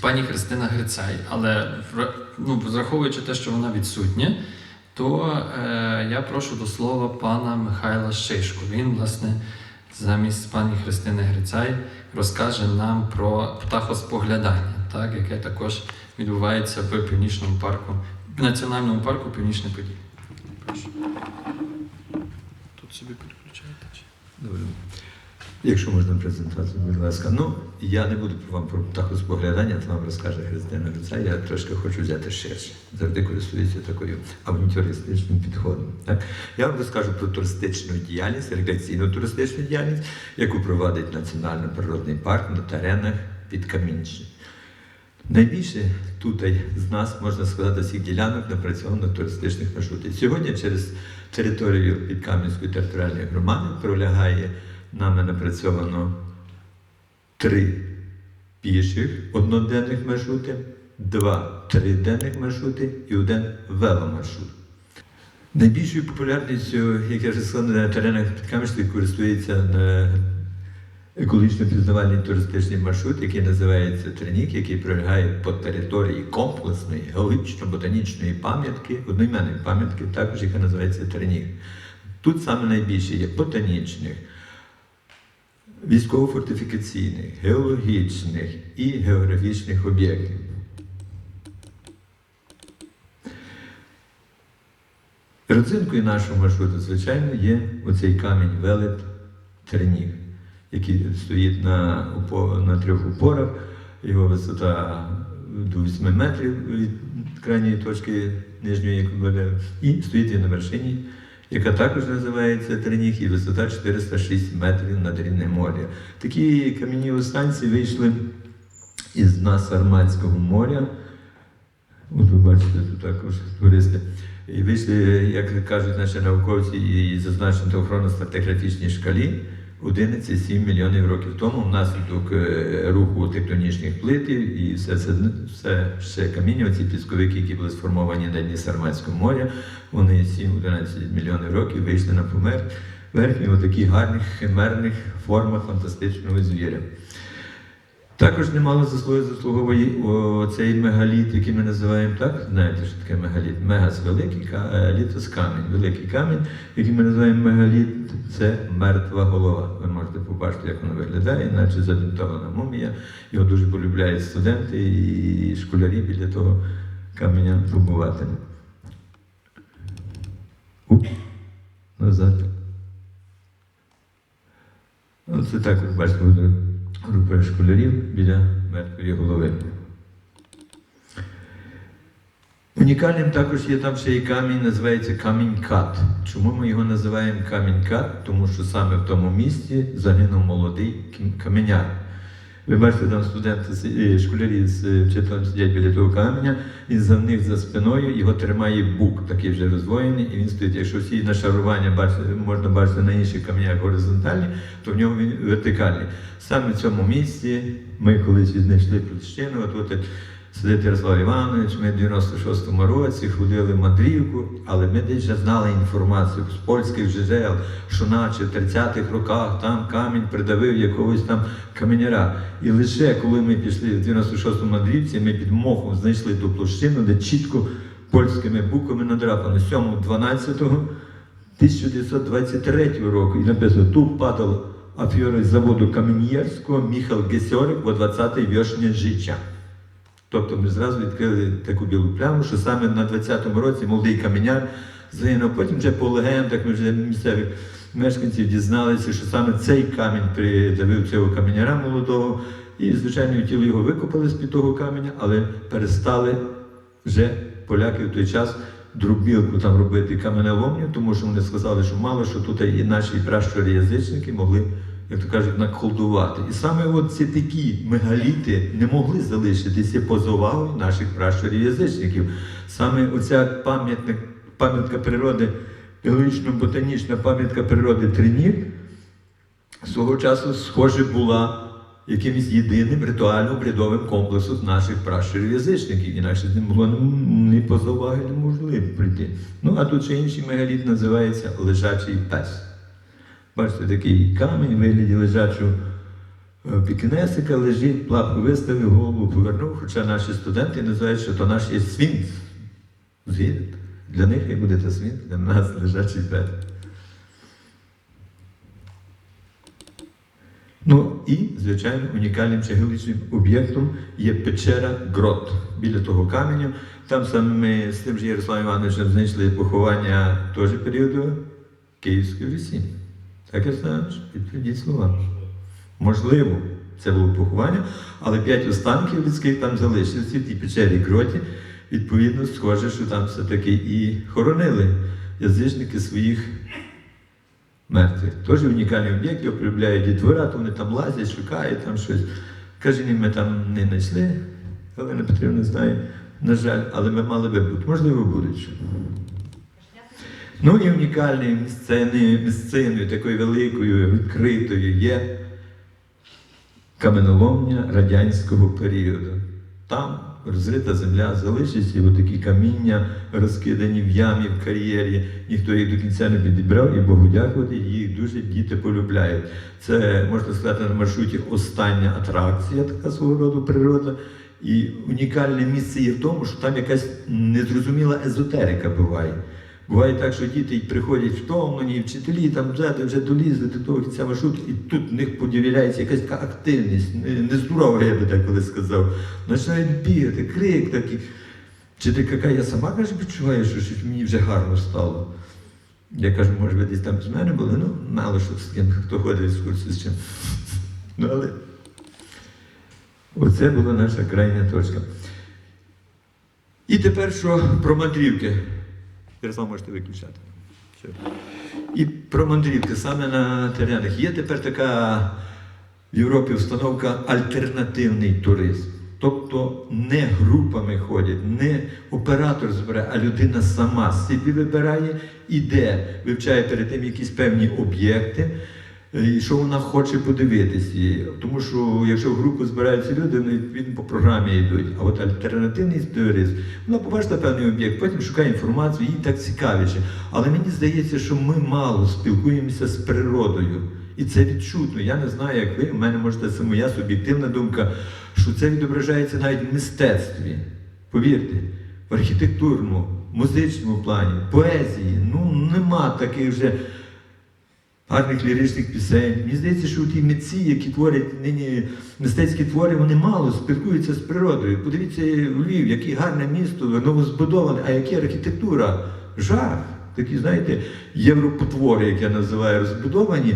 Пані Христина Грицай, але ну, зраховуючи те, що вона відсутня, то е, я прошу до слова пана Михайла Шишку. Він, власне, замість пані Христини Грицай розкаже нам про птахоспоглядання, так, яке також відбувається в північному парку, в національному парку Північне Поділля. Прошу. Тут собі підключаєте? Чи? Добре. Якщо можна презентацію, будь ласка. Ну, я не буду вам про птахоспоглядання, то вам розкаже Христина Гриця. Я трошки хочу взяти ширше. Завжди користуюся такою авантюристичним підходом. Так? Я вам розкажу про туристичну діяльність, рекреаційну туристичну діяльність, яку провадить Національно-природний парк на теренах під Камінчі. Найбільше тут з нас, можна сказати, всіх ділянок напрацьовано туристичних маршрутів. Сьогодні через територію Підкам'янської територіальної громади пролягає нами напрацьовано три піших одноденних маршрути, два триденних маршрути і один веломаршрут. Найбільшою популярністю, як я вже сказав, на теренах Підкам'янської користується на екологічно пізнавальний туристичний маршрут, який називається Тринік, який пролягає по території комплексної геологічно-ботанічної пам'ятки, одноіменної пам'ятки, також яка називається Тринік. Тут саме найбільше є ботанічних, військово-фортифікаційних, геологічних і географічних об'єктів. Родзинкою нашого маршруту, звичайно, є оцей камінь велет Тернів, який стоїть на, на трьох упорах. Його висота до 8 метрів від крайньої точки нижньої і стоїть він на вершині, яка також називається Терніх, і висота 406 метрів над рівнем моря. Такі кам'яні станції вийшли із дна Сарматського моря. От ви бачите, тут також туристи. І вийшли, як кажуть наші науковці, і зазначено охорони стратиграфічній шкалі 11,7 мільйонів років тому внаслідок е, руху тектонічних плит і все це все ще каміння, ці пісковики, які були сформовані на дні Сарматського моря, вони 7-11 мільйонів років вийшли на помер верхні у таких гарних химерних формах фантастичного звіря. Також немало заслуги заслуговує цей мегаліт, який ми називаємо так. Знаєте, що таке мегаліт? Мегас великий, е, літос камінь. Великий камінь, який ми називаємо мегаліт, це мертва голова. Ви можете побачити, як воно виглядає, наче забінтована мумія. Його дуже полюбляють студенти і школярі біля того каменя побувати. Уп. Назад. Оце так, ви бачите, група школярів біля мертвої голови. Унікальним також є там ще і камінь, називається камінь кат. Чому ми його називаємо камінь кат? Тому що саме в тому місці загинув молодий каменяр. Ви бачите, там студенти, е, школярі з е, вчителем сидять біля того каменя, і за них за спиною його тримає бук, такий вже роздвоєний, і він стоїть. Якщо всі нашарування бачите, можна бачити на інших камнях горизонтальні, то в ньому він вертикальний. Саме в цьому місці ми колись знайшли площину, от, от сидить Ярослав Іванович, ми в 96-му році ходили в мандрівку, але ми десь вже знали інформацію з польських джерел, що наче в 30-х роках там камінь придавив якогось там каменяра. І лише коли ми пішли в 96-му мандрівці, ми під мохом знайшли ту площину, де чітко польськими буквами надрапано 7-12 1923 року і написано, тут падав афіра з заводу Каменєрського Міхал Гесьорик во 20-й віршні життя. Тобто ми зразу відкрили таку білу пляму, що саме на 20-му році молодий каменяр загинув. Потім вже по легендах ми вже місцевих мешканців дізналися, що саме цей камінь придавив цього каменяра молодого. І, звичайно, тіло його викопали з-під того каменя, але перестали вже поляки в той час дробілку там робити каменеломню, тому що вони сказали, що мало що тут і наші пращури язичники могли, як то кажуть, наколдувати. І саме от ці такі мегаліти не могли залишитися поза увагою наших пращурів язичників. Саме оця пам'ятник, пам'ятка природи, геологічно-ботанічна пам'ятка природи Тринір, свого часу, схоже, була якимось єдиним ритуально-бредовим комплексом наших пращурів язичників. Інакше не було ні поза уваги неможливо прийти. Ну, а тут ще інший мегаліт називається лежачий пес. Бачите, такий камінь вигляді лежачого е, пікінесика лежить, лапу виставив, голову повернув, хоча наші студенти називають, що то наш є свінкс. Згідно. Для них як буде це свінкс, для нас лежачий бед. Ну і, звичайно, унікальним чагиличним об'єктом є печера Грот біля того каменю. Там саме ми з тим же Ярославом Івановичем знайшли поховання теж періоду Київської Русі. Так я знаю, підтвердіть слова. Можливо, це було поховання, але п'ять останків людських там залишилися в тій печері Гроті. Відповідно, схоже, що там все-таки і хоронили язичники своїх мертвих. Теж унікальний об'єкт, його полюбляють дітвора, то вони там лазять, шукають там щось. Каже, ми там не знайшли, Галина Петрівна знає, на жаль, але ми мали би бути. Можливо, будуть. Ну і унікальною місциною такою великою, відкритою є каменоломня радянського періоду. Там розрита земля, залишиться отакі каміння, розкидані в ямі в кар'єрі. Ніхто їх до кінця не підібрав, і Богу дякувати, їх дуже діти полюбляють. Це можна сказати на маршруті остання атракція, така свого роду природа. І унікальне місце є в тому, що там якась незрозуміла езотерика буває. Буває так, що діти приходять втомлені, і вчителі там взяти вже долізли до того кінця маршруту, і тут в них подивляється якась така активність, нездорова, я би так коли сказав. Починають бігати, крик такий. Вчителька каже, я сама каже, відчуваю, що щось мені вже гарно стало. Я кажу, може, ви десь там з мене були, ну, мало що з ким, хто ходить в екскурсію з чим. Ну, але оце була наша крайня точка. І тепер що про мандрівки. Ярослав, можете виключати. Все. І про мандрівки саме на теренах. Є тепер така в Європі установка альтернативний туризм. Тобто не групами ходять, не оператор збирає, а людина сама собі вибирає, іде, вивчає перед тим якісь певні об'єкти, і що вона хоче подивитися. Тому що якщо в групу збираються люди, вони відповідно по програмі йдуть. А от альтернативний туризм, вона побачила певний об'єкт, потім шукає інформацію, їй так цікавіше. Але мені здається, що ми мало спілкуємося з природою. І це відчутно. Я не знаю, як ви. У мене можете це моя суб'єктивна думка, що це відображається навіть в мистецтві. Повірте, в архітектурному, музичному плані, поезії. Ну нема таких вже гарних ліричних пісень. Мені здається, що ті митці, які творять нині мистецькі твори, вони мало спілкуються з природою. Подивіться Львів, яке гарне місто, новозбудоване, а яка архітектура, жах. Такі, знаєте, європотвори, як я називаю, розбудовані.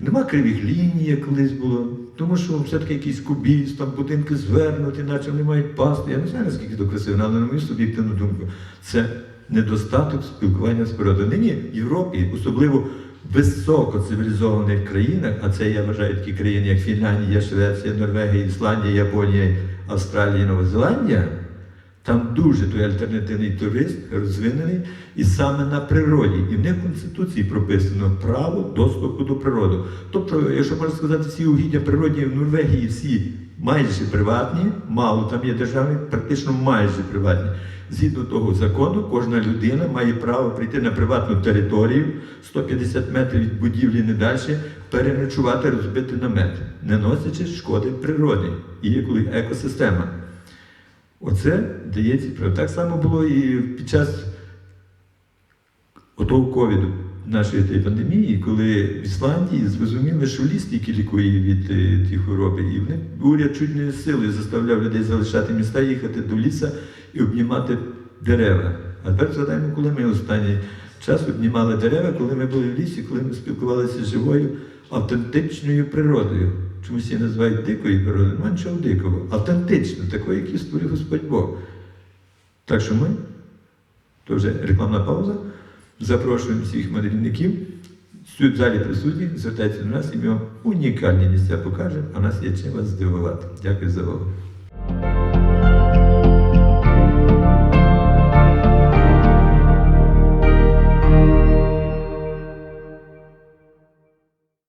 Нема кривих ліній, як колись було. Тому що все-таки якийсь кубіст, там будинки звернуті, наче вони мають пасти. Я не знаю, наскільки це красиво, але на мою суб'єктивну думку, це недостаток спілкування з природою. Нині в Європі, особливо високоцивілізованих країнах, а це я вважаю такі країни, як Фінляндія, Швеція, Норвегія, Ісландія, Японія, Австралія, Нова Зеландія, там дуже той альтернативний туризм розвинений і саме на природі. І в них в Конституції прописано право доступу до природи. Тобто, якщо можна сказати, всі угіддя природні в Норвегії всі майже приватні, мало там є державні, практично майже приватні. Згідно того закону, кожна людина має право прийти на приватну територію 150 метрів від будівлі не далі, переночувати, розбити намет, не носячи шкоди природі і еко- екосистема. Оце дається. Так само було і під час отого ковіду нашої тієї пандемії, коли в Ісландії зрозуміли, що ліс тільки лікує від е, тієї хвороби. І вони уряд чуть не силою заставляв людей залишати міста, їхати до ліса і обнімати дерева. А тепер згадаємо, коли ми останній час обнімали дерева, коли ми були в лісі, коли ми спілкувалися з живою автентичною природою. Чомусь її називають дикою природою, немає нічого дикого. Автентично, такою, яку створив Господь Бог. Так що ми, то вже рекламна пауза, запрошуємо всіх мандрівників, в залі присутні, звертайтеся до нас і ми вам унікальні місця покажемо, а нас є чим вас здивувати. Дякую за увагу.